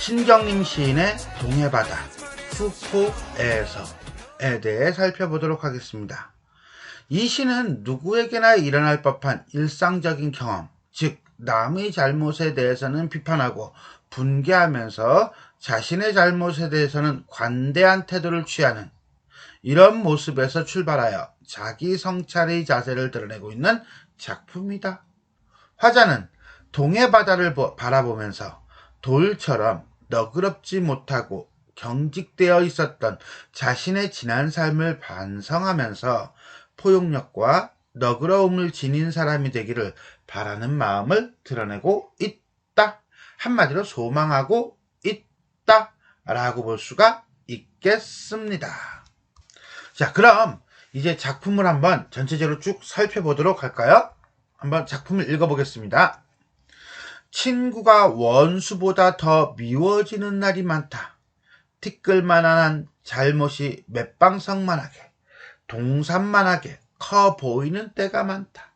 신경림 시인의 동해바다 후포에서에 대해 살펴보도록 하겠습니다. 이 시는 누구에게나 일어날 법한 일상적인 경험, 즉 남의 잘못에 대해서는 비판하고 분개하면서 자신의 잘못에 대해서는 관대한 태도를 취하는 이런 모습에서 출발하여 자기 성찰의 자세를 드러내고 있는 작품이다. 화자는 동해 바다를 바라보면서 돌처럼 너그럽지 못하고 경직되어 있었던 자신의 지난 삶을 반성하면서 포용력과 너그러움을 지닌 사람이 되기를 바라는 마음을 드러내고 있다. 한마디로 소망하고 있다. 라고 볼 수가 있겠습니다. 자, 그럼 이제 작품을 한번 전체적으로 쭉 살펴보도록 할까요? 한번 작품을 읽어보겠습니다. 친구가 원수보다 더 미워지는 날이 많다. 티끌만한 잘못이 맷방석만하게, 동산만하게 커 보이는 때가 많다.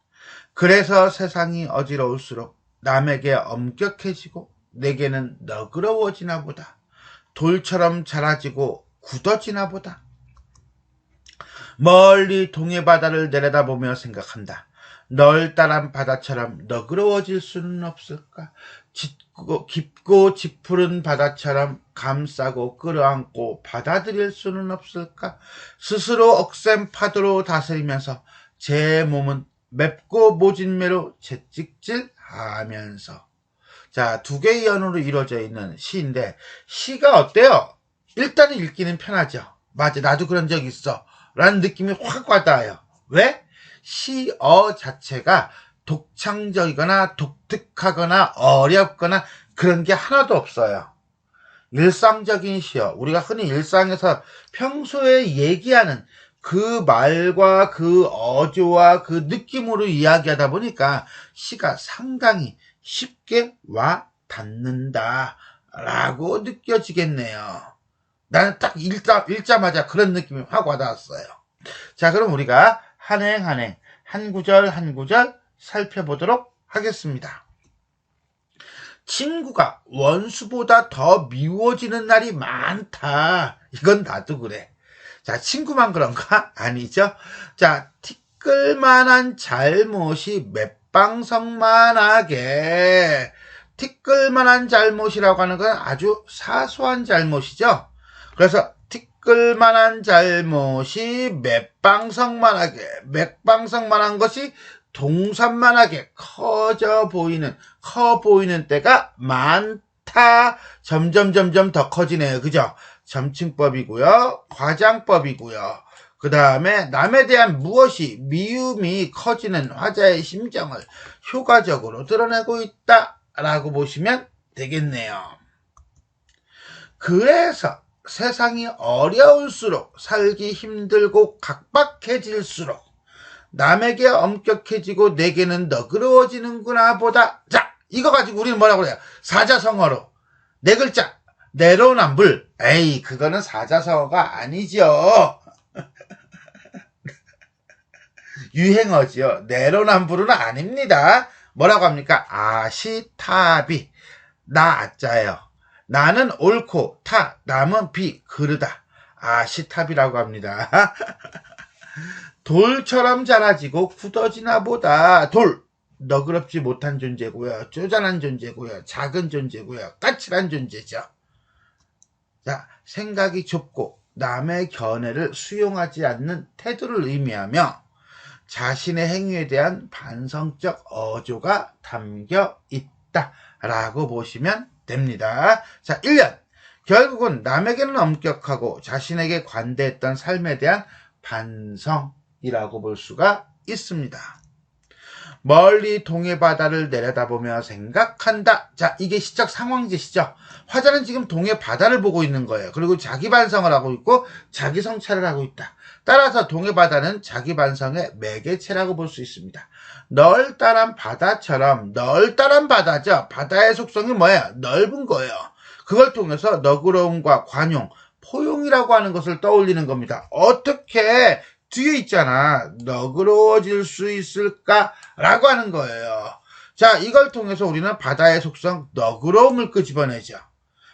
그래서 세상이 어지러울수록 남에게 엄격해지고 내게는 너그러워지나 보다. 돌처럼 자라지고 굳어지나 보다. 멀리 동해바다를 내려다보며 생각한다. 널따란 바다처럼 너그러워질 수는 없을까? 짙고, 깊고 짙푸른 바다처럼 감싸고 끌어안고 받아들일 수는 없을까? 스스로 억센 파도로 다스리면서 제 몸은 맵고 모진매로 채찍질 하면서. 자, 두 개의 연으로 이루어져 있는 시인데, 시가 어때요? 일단은 읽기는 편하죠. 맞아, 나도 그런 적 있어. 라는 느낌이 확 와닿아요. 왜? 시어 자체가 독창적이거나 독특하거나 어렵거나 그런 게 하나도 없어요. 일상적인 시어, 우리가 흔히 일상에서 평소에 얘기하는 그 말과 그 어조와 그 느낌으로 이야기하다 보니까 시가 상당히 쉽게 와 닿는다 라고 느껴지겠네요. 나는 딱 읽자, 읽자마자 그런 느낌이 확 와닿았어요. 자, 그럼 우리가 한행 한행 한 구절 한 구절 살펴보도록 하겠습니다. 친구가 원수보다 더 미워지는 날이 많다. 이건 나도 그래. 자, 친구만 그런가? 아니죠. 자, 티끌만한 잘못이 맷방석만하게 티끌만한 잘못이라고 하는 건 아주 사소한 잘못이죠. 그래서 끌만한 잘못이 맥방석만하게 맥방석만한 것이 동산만하게 커져 보이는 커 보이는 때가 많다. 점점 점점 더 커지네요. 그죠? 점층법이고요. 과장법이고요. 그 다음에 남에 대한 무엇이 미움이 커지는 화자의 심정을 효과적으로 드러내고 있다라고 보시면 되겠네요. 그래서 세상이 어려울수록 살기 힘들고 각박해질수록 남에게 엄격해지고 내게는 너그러워지는구나 보다. 자, 이거 가지고 우리는 뭐라고 그래요? 사자성어로. 네 글자. 내로남불. 에이, 그거는 사자성어가 아니죠. 유행어지요. 내로남불은 아닙니다. 뭐라고 합니까? 아시타비. 나 아짜예요. 나는 옳고 타, 남은 비, 그르다. 아, 시탑이라고 합니다. 돌처럼 자라지고 굳어지나 보다. 돌, 너그럽지 못한 존재고요. 쪼잔한 존재고요. 작은 존재고요. 까칠한 존재죠. 자, 생각이 좁고 남의 견해를 수용하지 않는 태도를 의미하며 자신의 행위에 대한 반성적 어조가 담겨 있다 라고 보시면 됩니다. 자, 1년. 결국은 남에게는 엄격하고 자신에게 관대했던 삶에 대한 반성이라고 볼 수가 있습니다. 멀리 동해바다를 내려다보며 생각한다. 자, 이게 시적 상황지시죠. 화자는 지금 동해바다를 보고 있는 거예요. 그리고 자기 반성을 하고 있고 자기 성찰을 하고 있다. 따라서 동해바다는 자기 반성의 매개체라고 볼 수 있습니다. 널따란 바다처럼 널따란 바다죠. 바다의 속성이 뭐야? 넓은 거예요. 그걸 통해서 너그러움과 관용, 포용이라고 하는 것을 떠올리는 겁니다. 어떻게 뒤에 있잖아. 너그러워질 수 있을까라고 하는 거예요. 자, 이걸 통해서 우리는 바다의 속성 너그러움을 끄집어내죠.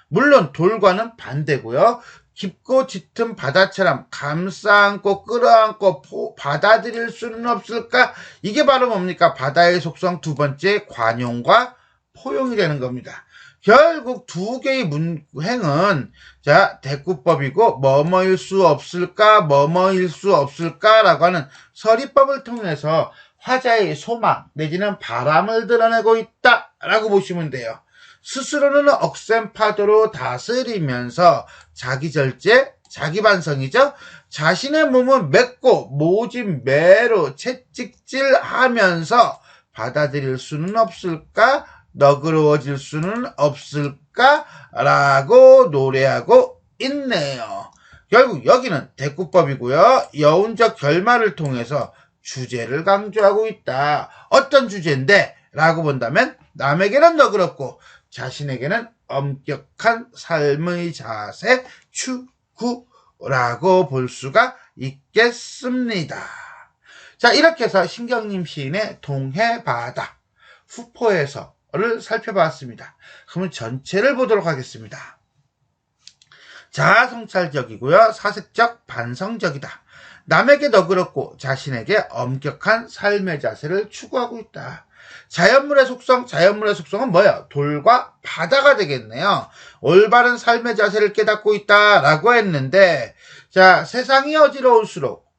물론 돌과는 반대고요. 깊고 짙은 바다처럼 감싸안고 끌어안고 포- 받아들일 수는 없을까? 이게 바로 뭡니까? 바다의 속성 두 번째 관용과 포용이 되는 겁니다. 결국 두 개의 문 행은 자 대꾸법이고 뭐뭐일 수 없을까 뭐뭐일 수 없을까라고 하는 서리법을 통해서 화자의 소망 내지는 바람을 드러내고 있다라고 보시면 돼요. 스스로는 억센 파도로 다스리면서 자기 절제, 자기 반성이죠. 자신의 몸은 맺고 모진 매로 채찍질하면서 받아들일 수는 없을까? 너그러워질 수는 없을까? 라고 노래하고 있네요. 결국 여기는 대꾸법이고요. 여운적 결말을 통해서 주제를 강조하고 있다. 어떤 주제인데? 라고 본다면 남에게는 너그럽고 자신에게는 엄격한 삶의 자세 추구라고 볼 수가 있겠습니다. 자, 이렇게 해서 신경림 시인의 동해바다 후포에서 를 살펴봤습니다. 그러면 전체를 보도록 하겠습니다. 자아성찰적이고요. 사색적, 반성적이다. 남에게 너그럽고 자신에게 엄격한 삶의 자세를 추구하고 있다. 자연물의 속성, 자연물의 속성은 뭐야? 돌과 바다가 되겠네요. 올바른 삶의 자세를 깨닫고 있다라고 했는데, 자, 세상이 어지러울수록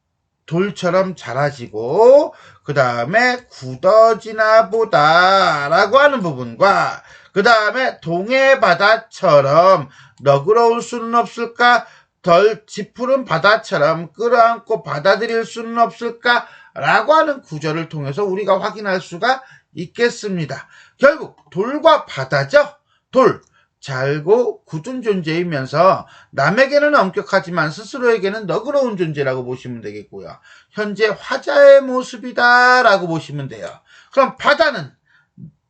돌처럼 자라지고, 그 다음에 굳어지나 보다라고 하는 부분과, 그 다음에 동해 바다처럼 너그러울 수는 없을까? 덜 짙푸른 바다처럼 끌어안고 받아들일 수는 없을까? 라고 하는 구절을 통해서 우리가 확인할 수가 있겠습니다. 결국 돌과 바다죠. 돌 잘고 굳은 존재이면서 남에게는 엄격하지만 스스로에게는 너그러운 존재라고 보시면 되겠고요. 현재 화자의 모습이다라고 보시면 돼요. 그럼 바다는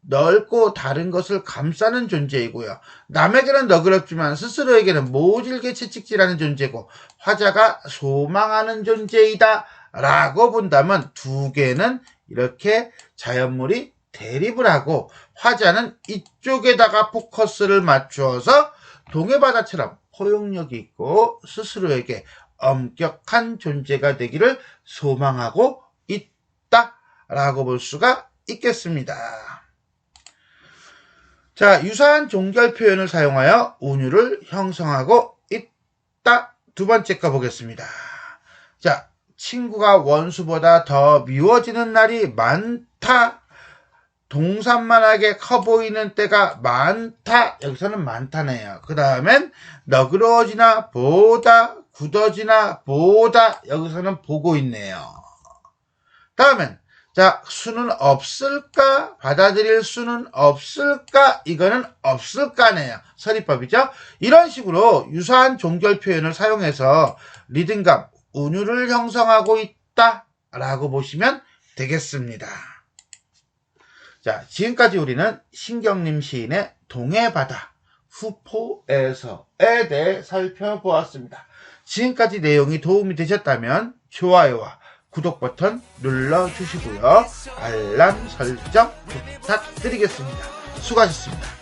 넓고 다른 것을 감싸는 존재이고요. 남에게는 너그럽지만 스스로에게는 모질게 채찍질하는 존재고 화자가 소망하는 존재이다 라고 본다면 두 개는 이렇게 자연물이 대립을 하고 화자는 이쪽에다가 포커스를 맞추어서 동해바다처럼 포용력이 있고 스스로에게 엄격한 존재가 되기를 소망하고 있다라고 볼 수가 있겠습니다. 자, 유사한 종결 표현을 사용하여 운율을 형성하고 있다. 두 번째 거 보겠습니다. 자, 친구가 원수보다 더 미워지는 날이 많다. 동산만하게 커 보이는 때가 많다. 여기서는 많다네요. 그 다음엔 너그러워지나 보다, 굳어지나 보다. 여기서는 보고 있네요. 다음엔 자, 수는 없을까? 받아들일 수는 없을까? 이거는 없을까네요. 서리법이죠? 이런 식으로 유사한 종결 표현을 사용해서 리듬감, 운율을 형성하고 있다. 라고 보시면 되겠습니다. 자, 지금까지 우리는 신경림 시인의 동해바다 후포에서에 대해 살펴보았습니다. 지금까지 내용이 도움이 되셨다면 좋아요와 구독 버튼 눌러주시고요. 알람 설정 부탁드리겠습니다. 수고하셨습니다.